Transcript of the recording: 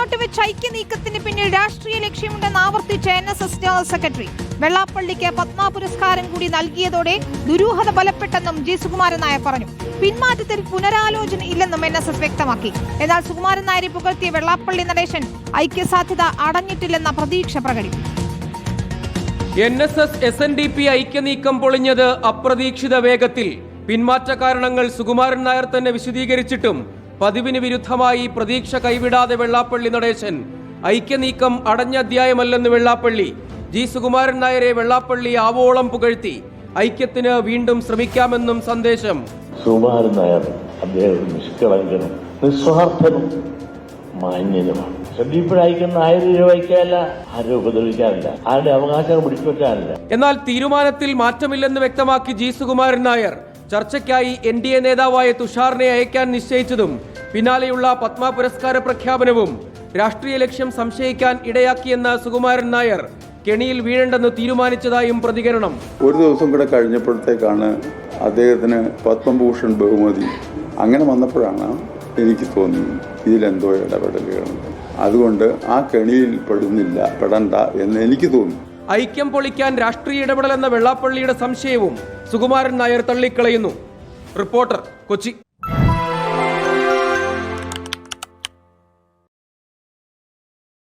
സംബന്ധിച്ച് ഐക്യ നീക്കത്തിന് പിന്നിൽ രാഷ്ട്രീയ ലക്ഷ്യമുണ്ടെന്ന് ആവർത്തിച്ച N S S general secretary വെള്ളാപ്പള്ളിക്ക് Padma പുരസ്കാരം കൂടി നൽകിയതോടെ ദുരൂഹത ബലപ്പെട്ടെന്നും ജി. സുകുമാരൻ നായർ പറഞ്ഞു. പിന്മാറ്റത്തിൽ പുനരാലോചന ഇല്ലെന്നും എൻ എസ് എസ് വ്യക്തമാക്കി. എന്നാൽ സുകുമാരൻ നായരെ പുകഴ്ത്തിയ വെള്ളാപ്പള്ളി നടേശൻ ഐക്യസാധ്യത അടഞ്ഞിട്ടില്ലെന്ന പ്രതീക്ഷ പ്രകടിപ്പിച്ചു. N S S S N D P ഐക്യനീക്കം പൊളിഞ്ഞത് അപ്രതീക്ഷിത വേഗത്തിൽ. പിന്മാറ്റ കാരണങ്ങൾ സുകുമാരൻ നായർ തന്നെ വിശദീകരിച്ചിട്ടും പതിവിന് വിരുദ്ധമായി പ്രതീക്ഷ കൈവിടാതെ വെള്ളാപ്പള്ളി നടേശൻ. ഐക്യനീക്കം അടഞ്ഞ അധ്യായമല്ലെന്ന് വെള്ളാപ്പള്ളി. ജി. സുകുമാരൻ നായരെ വെള്ളാപ്പള്ളി ആവോളം പുകഴ്ത്തി. ഐക്യത്തിന് വീണ്ടും ശ്രമിക്കാമെന്നും സന്ദേശം. സുകുമാരൻ നായർ അദ്ദേഹം നിഷ്കളങ്കനും നിസ്വാർത്ഥനും മാന്യനുമാണ്. ആയിരം ആരും ഉപദ്രവിക്കാറില്ല ആരുടെ എന്നാൽ തീരുമാനത്തിൽ മാറ്റമില്ലെന്ന് വ്യക്തമാക്കി ജി. സുകുമാരൻ നായർ. ചർച്ചയ്ക്കായി എൻ ഡി എ നേതാവായ തുഷാറിനെ അയക്കാൻ നിശ്ചയിച്ചതും പിന്നാലെയുള്ള പത്മ പുരസ്കാര പ്രഖ്യാപനവും രാഷ്ട്രീയ ലക്ഷ്യം സംശയിക്കാൻ ഇടയാക്കിയെന്ന സുകുമാരൻ നായർ കെണിയിൽ വീഴേണ്ടെന്ന് തീരുമാനിച്ചതായും പ്രതികരണം. ഒരു ദിവസം കൂടെ കഴിഞ്ഞപ്പോഴത്തേക്കാണ് അദ്ദേഹത്തിന് പത്മഭൂഷൺ ബഹുമതി അങ്ങനെ വന്നപ്പോഴാണ് എനിക്ക് തോന്നി ഇതിലെന്തോ ഇടപെടലുകളുണ്ട് അതുകൊണ്ട് ആ കെണിയിൽ പെടുന്നില്ല പെടണ്ട എന്ന് എനിക്ക് തോന്നി. ഐക്യം പൊളിക്കാൻ രാഷ്ട്രീയ ഇടപെടലെന്ന വെള്ളാപ്പള്ളിയുടെ സംശയവും സുകുമാരൻ നായർ തള്ളിക്കളയുന്നു. റിപ്പോർട്ടർ കൊച്ചി.